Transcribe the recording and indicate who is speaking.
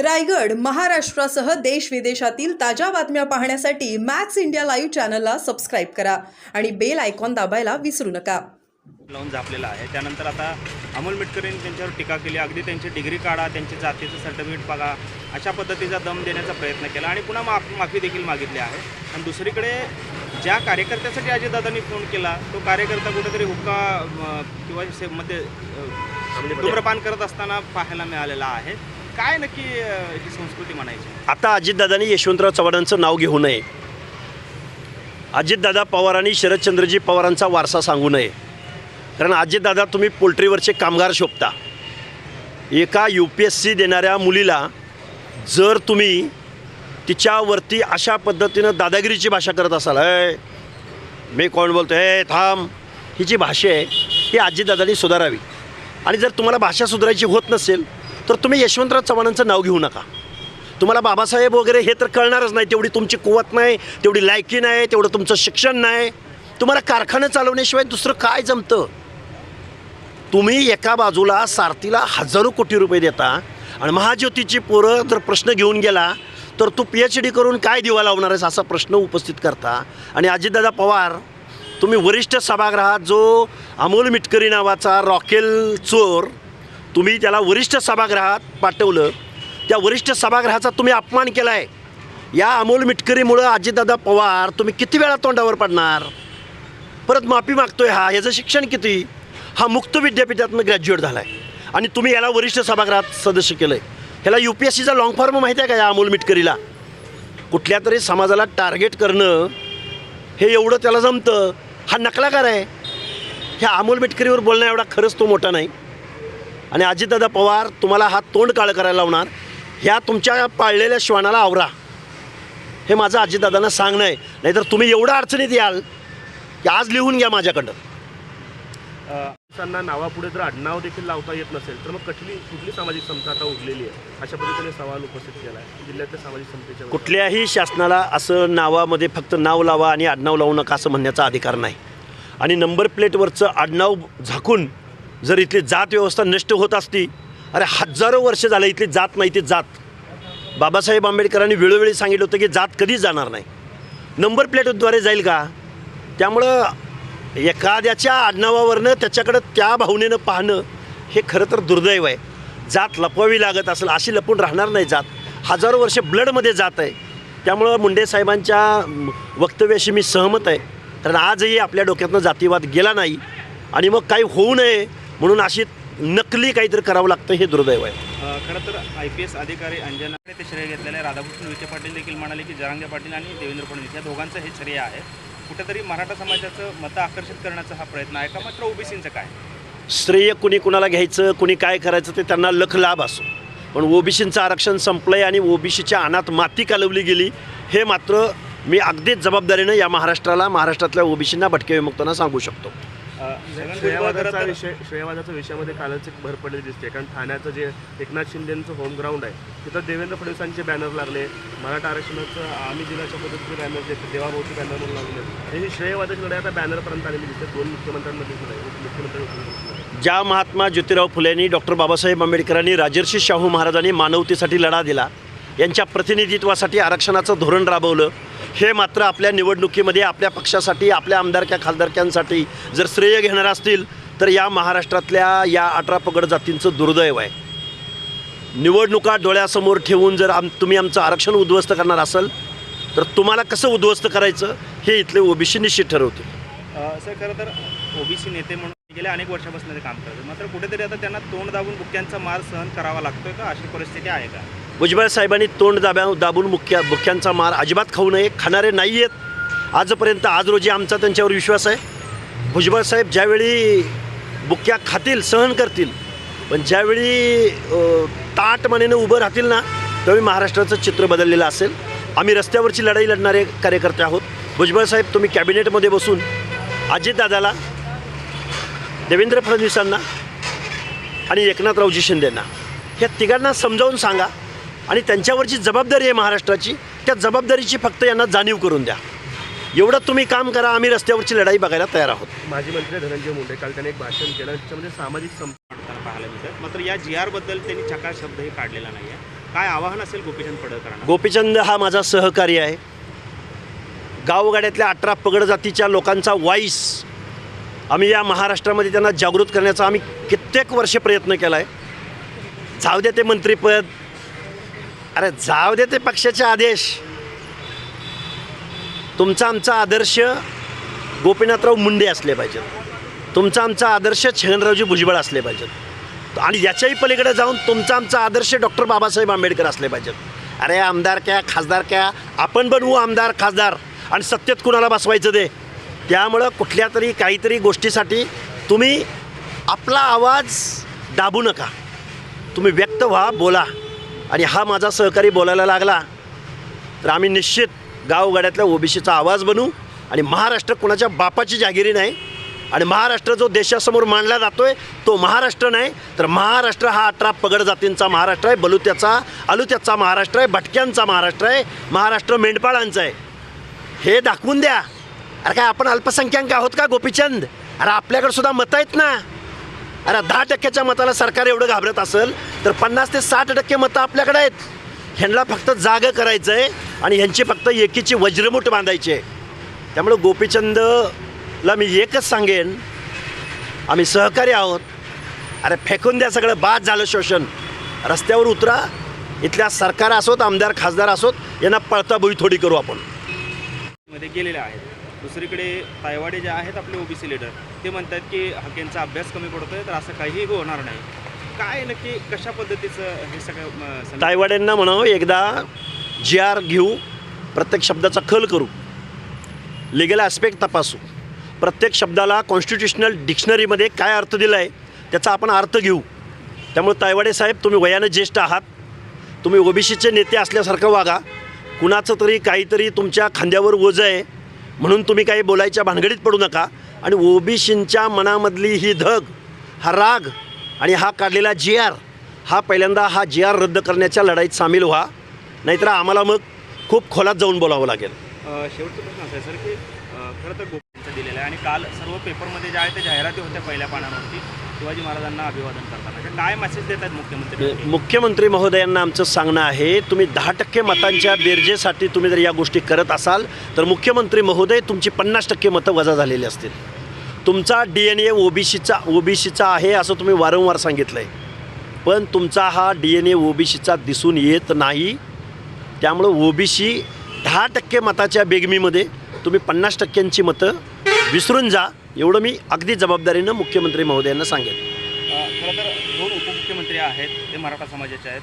Speaker 1: रायगड महाराष्ट्रासह देश विदेशातील ताज्या बातम्या पाहण्यासाठी मॅक्स इंडिया लाईव्ह चॅनलला सबस्क्राईब करा आणि बेल आयकॉन दाबायला विसरू नका.
Speaker 2: लावून झापलेला आहे. त्यानंतर आता अमोल मिटकरींनी त्यांच्यावर टीका केली. अगदी त्यांची डिग्री काढा त्यांची जातीचं सर्टिफिकेट बघा. अशा पद्धतीचा दम देण्याचा प्रयत्न केला आणि पुन्हा माफ माफी देखील मागितली आहे. आणि दुसरीकडे ज्या कार्यकर्त्यासाठी अजितदादांनी फोन केला तो कार्यकर्ता कुठेतरी हुक्का किंवा से- मध्ये धूम्रपान करत असताना पाहायला मिळालेला आहे. काय नक्की ही संस्कृती म्हणायची?
Speaker 3: आता अजितदादांनी यशवंतराव चव्हाणांचं नाव घेऊ नये. अजितदादा पवारांनी शरदचंद्रजी पवारांचा वारसा सांगू नये. कारण अजितदादा तुम्ही पोल्ट्रीवरचे कामगार शोभता. एका यू पी एस सी देणाऱ्या मुलीला जर तुम्ही तिच्यावरती अशा पद्धतीनं दादागिरीची भाषा करत असाल अय मी कोण बोलतो हे थांब. ही जी भाषा आहे ही अजितदादांनी सुधारावी. आणि जर तुम्हाला भाषा सुधारायची होत नसेल तर तुम्ही यशवंतराव चव्हाणांचं नाव घेऊ नका. तुम्हाला बाबासाहेब वगैरे हे तर कळणारच नाही तेवढी तुमची कुवत नाही तेवढी लायकी नाही तेवढं तुमचं शिक्षण नाही. तुम्हाला कारखाना चालवण्याशिवाय दुसरं काय जमतं? तुम्ही एका बाजूला सारथीला हजारो कोटी रुपये देता आणि महाज्योतीची पोरं जर प्रश्न घेऊन गेला तर तू पी एच डी करून काय दिवा लावणार आहेस असा प्रश्न उपस्थित करता. आणि अजितदादा पवार तुम्ही वरिष्ठ सभागृहात जो अमोल मिटकरी नावाचा रॉकेल चोर तुम्ही त्याला वरिष्ठ सभागृहात पाठवलं त्या वरिष्ठ सभागृहाचा तुम्ही अपमान केला आहे या अमोल मिटकरीमुळं अजितदादा पवार तुम्ही किती वेळा तोंडावर पडणार? परत माफी मागतोय हा याचं शिक्षण किती? हा मुक्त विद्यापीठातनं ग्रॅज्युएट झाला आहे आणि तुम्ही याला वरिष्ठ सभागृहात सदस्य केलं आहे ह्याला यू पी एस सीचा लॉंग फॉर्म माहिती आहे का या अमोल मिटकरीला? कुठल्या तरी समाजाला टार्गेट करणं हे एवढं त्याला जमतं. हा नकलाकार आहे. ह्या अमोल मिटकरीवर बोलणं एवढा खरंच तो मोठा नाही. आणि अजितदादा पवार तुम्हाला हा तोंड काळं करायला लावणार. ह्या तुमच्या पाळलेल्या श्वानाला आवरा. हे माझं अजितदादांना सांगणं आहे. नाहीतर तुम्ही एवढं अडचणीत याल की आज लिहून घ्या माझ्याकडं.
Speaker 4: त्यांना नावापुढे जर आडनाव देखील लावता येत नसेल तर मग कुठली कुठली सामाजिक समता आता उरलेली आहे? अशा पद्धतीने सवाल उपस्थित केला आहे जिल्ह्यातल्या सामाजिक समतेच्या
Speaker 3: कुठल्याही शासनाला असं नावामध्ये फक्त नाव लावा आणि आडनाव लावू नका असं म्हणण्याचा अधिकार नाही. आणि नंबर प्लेटवरचं आडनाव झाकून जर इथली जात व्यवस्था नष्ट होत असती अरे हजारो वर्ष झालं इथली जात नाही ती जात. बाबासाहेब आंबेडकरांनी वेळोवेळी सांगितलं होतं की जात कधीच जाणार नाही. नंबर प्लेटद्वारे जाईल का? त्यामुळं एखाद्याच्या आडनावावरनं त्याच्याकडं त्या भावनेनं पाहणं हे खरं तर दुर्दैव आहे. जात लपवावी लागत असेल अशी लपून राहणार नाही जात. हजारो वर्ष ब्लडमध्ये जात आहे. त्यामुळं मुंडे साहेबांच्या वक्तव्याशी मी सहमत आहे. कारण आजही आपल्या डोक्यातनं जातीवाद गेला नाही. आणि मग काही होऊ नये म्हणून अशी नकली काहीतरी करावं लागतं हे दुर्दैव आहे.
Speaker 2: खरं तर आय पी एस अधिकारी अंजनाकडे ते श्रेय घेतलेले आहे. राधाकृष्ण विखे पाटील देखील म्हणाले की जरांगे पाटील आणि देवेंद्र फडणवीस या दोघांचं हे श्रेय आहे. कुठेतरी मराठा समाजाचं मतं आकर्षित करण्याचा हा प्रयत्न आहे का? मात्र ओबीसीचं काय?
Speaker 3: श्रेय कुणी कुणाला घ्यायचं कुणी काय करायचं ते त्यांना लख लाभ असो. पण ओबीसीचं आरक्षण संपलं आहे आणि ओबीसीच्या अनात माती कालवली गेली हे मात्र मी अगदीच जबाबदारीनं या महाराष्ट्राला महाराष्ट्रातल्या ओबीसींना भटके विमुक्तांना सांगू शकतो.
Speaker 4: श्रेयवादाचा विषय श्रेयवादाच्या विषयामध्ये कालच एक भर पडलेली दिसते कारण ठाण्याचं जे एकनाथ शिंदेचं होम ग्राउंड आहे तिथं देवेंद्र फडणवीसांचे बॅनर लागले मराठा आरक्षणाचं आम्ही जिल्ह्याच्या पद्धतीचे बॅनर जे देवाभाऊचे बॅनर म्हणून लागले हे श्रेयवादाची लढाई आता बॅनरपर्यंत आलेली दिसते दोन मुख्यमंत्र्यांमध्ये उपमुख्यमंत्री.
Speaker 3: ज्या महात्मा ज्योतिराव फुलेंनी डॉक्टर बाबासाहेब आंबेडकरांनी राजर्षी शाहू महाराजांनी मानवतेसाठी लढा दिला यांच्या प्रतिनिधित्वासाठी आरक्षणाचं धोरण राबवलं हे मात्र आपल्या निवडणुकीमध्ये आपल्या पक्षासाठी आपल्या आमदारक्या खासदारक्यांसाठी जर श्रेय घेणार असतील तर या महाराष्ट्रातल्या या अठरा पगड जातींचं दुर्दैव आहे. निवडणुका डोळ्यासमोर ठेवून जर आम तुम्ही आमचं आरक्षण उद्ध्वस्त करणार असाल तर तुम्हाला कसं उद्ध्वस्त करायचं हे इथले ओबीसी निश्चित ठरवते
Speaker 2: सर खरं तर ओबीसी नेते म्हणून गेल्या अनेक वर्षापासून ते काम करतात. मात्र कुठेतरी आता त्यांना तोंड दाबून बुक्यांचा मार सहन करावा लागतोय का? अशी परिस्थिती आहे का?
Speaker 3: भुजबळ साहेबांनी तोंड दाब्या दाबून मुख्या मुख्यांचा मार अजिबात खाऊ नये खाणारे नाही आहेत आजपर्यंत आज रोजी आमचा त्यांच्यावर विश्वास आहे. भुजबळ साहेब ज्यावेळी बुक्या खातील सहन करतील पण ज्यावेळी ताट मनेनं उभं राहतील ना त्यावेळी महाराष्ट्राचं चित्र बदललेलं असेल. आम्ही रस्त्यावरची लढाई लढणारे कार्यकर्ते आहोत. भुजबळ साहेब तुम्ही कॅबिनेटमध्ये बसून अजितदादाला देवेंद्र फडणवीसांना आणि एकनाथरावजी शिंदेंना ह्या तिघांना समजावून सांगा. आणि त्यांच्यावरची जबाबदारी आहे महाराष्ट्राची. त्या जबाबदारीची फक्त यांना जाणीव करून द्या. एवढं तुम्ही काम करा आम्ही रस्त्यावरची लढाई बघायला तयार आहोत.
Speaker 4: माजी मंत्री धनंजय मुंडे काल त्याने एक भाषण केलं त्याच्यामध्ये सामाजिक सम
Speaker 2: वाटताना पाहायला मिळतात मात्र या जी आरबद्दल त्यांनी चकार शब्दही काढलेला नाही आहे काय आवाहन असेल गोपीचंद पडळकरांना?
Speaker 3: गोपीचंद हा माझा सहकारी आहे. गावगाड्यातल्या अठरा पगड जातीच्या लोकांचा वाईस आम्ही या महाराष्ट्रामध्ये त्यांना जागृत करण्याचा आम्ही कित्येक वर्ष प्रयत्न केला आहे जाऊ दे ते मंत्रीपद अरे जाऊ दे ते पक्षाचे आदेश. तुमचा आमचा आदर्श गोपीनाथराव मुंडे असले पाहिजेत. तुमचा आमचा आदर्श छगनरावजी भुजबळ असले पाहिजेत. आणि याच्याही पलीकडे जाऊन तुमचा आमचा आदर्श डॉक्टर बाबासाहेब आंबेडकर असले पाहिजेत. अरे आमदार क्या खासदार क्या आपण बनवू आमदार खासदार. आणि सत्तेत कुणाला बसवायचं ते? त्यामुळं कुठल्या तरी काहीतरी गोष्टीसाठी तुम्ही आपला आवाज दाबू नका. तुम्ही व्यक्त व्हा बोला. आणि हा माझा सहकारी बोलायला लागला तर आम्ही निश्चित गावगाड्यातल्या ओबीसीचा आवाज बनू आणि महाराष्ट्र कुणाच्या बापाची जागिरी नाही आणि महाराष्ट्र जो देशासमोर मांडला जातो आहे तो महाराष्ट्र नाही. तर महाराष्ट्र हा अठरा पगड जातींचा महाराष्ट्र आहे बलुत्याचा अलुत्याचा महाराष्ट्र आहे भटक्यांचा महाराष्ट्र आहे महाराष्ट्र मेंढपाळांचा आहे. हे दाखवून द्या. अरे काय आपण अल्पसंख्याक आहोत का गोपीचंद? अरे आपल्याकडे सुद्धा मतं आहेत ना. अरे दहा टक्क्याच्या मताला सरकार एवढं घाबरत असेल तर पन्नास ते साठ टक्के मतं आपल्याकडे आहेत. ह्यांना फक्त जागं करायचं आहे आणि ह्यांची फक्त एकीची वज्रमुठ बांधायची आहे. त्यामुळं गोपीचंदला मी एकच सांगेन आम्ही सहकारी आहोत. अरे फेकून द्या सगळं बाद झालं शोषण. रस्त्यावर उतरा इथल्या सरकार असोत आमदार खासदार असोत यांना पळताबोई थोडी करू आपण.
Speaker 2: मध्ये गेलेले आहेत. दुसरीकडे तायवाडे जे आहेत आपले ओबीसी लीडर ते म्हणतात की हकेंचा अभ्यास कमी पडतोय तर असं काहीही होणार नाही. काय नक्की कशा पद्धतीचं हे सगळं
Speaker 3: तायवाड्यांना म्हणावं एकदा जी आर घेऊ प्रत्येक शब्दाचा खल करू लिगल ॲस्पेक्ट तपासू. प्रत्येक शब्दाला कॉन्स्टिट्युशनल डिक्शनरीमध्ये काय अर्थ दिला आहे त्याचा आपण अर्थ घेऊ. त्यामुळे तायवाडे साहेब तुम्ही वयानं ज्येष्ठ आहात. तुम्ही ओबीसीचे नेते असल्यासारखं वागा. कुणाचं तरी काहीतरी तुमच्या खांद्यावर ओझं आहे. म्हणून तुम्ही काही बोलायच्या भानगडीत पडू नका. आणि ओबीसींच्या मनामधली ही धग हा राग आणि हा काढलेला जी आर हा पहिल्यांदा हा जी आर रद्द करण्याच्या लढाईत सामील व्हा. नाहीतर आम्हाला मग खूप खोलात जाऊन बोलावं लागेल.
Speaker 2: अ, शेवटचा प्रश्न असा आहे सर की खरं तर गोपींचं दिलेलं आहे आणि काल सर्व पेपरमध्ये ज्या आहेत त्या जाहिराती होत्या पहिल्या पानावरती. शिवाजी महाराजांना अभिवादन करताना. म्हणजे काय मेसेज देत आहेत मुख्यमंत्री
Speaker 3: मुख्यमंत्री महोदयांना आमचं सांगणं आहे तुम्ही दहा टक्के मतांच्या बेरजेसाठी तुम्ही जर या गोष्टी करत असाल तर मुख्यमंत्री महोदय तुमची पन्नास टक्के मतं वजा झालेली असतील. तुमचा डी एन ए ओबीसीचा ओबीसीचा आहे असं तुम्ही वारंवार सांगितलं आहे पण तुमचा हा डी एन ए ओबीसीचा दिसून येत नाही. त्यामुळं ओबीसी दहा टक्के मताच्या बेगमीमध्ये तुम्ही पन्नास टक्क्यांची मतं विसरून जा. एवढं मी अगदी जबाबदारीनं मुख्यमंत्री महोदयांना सांगेन.
Speaker 2: खरं तर दोन उपमुख्यमंत्री आहेत ते मराठा समाजाचे आहेत.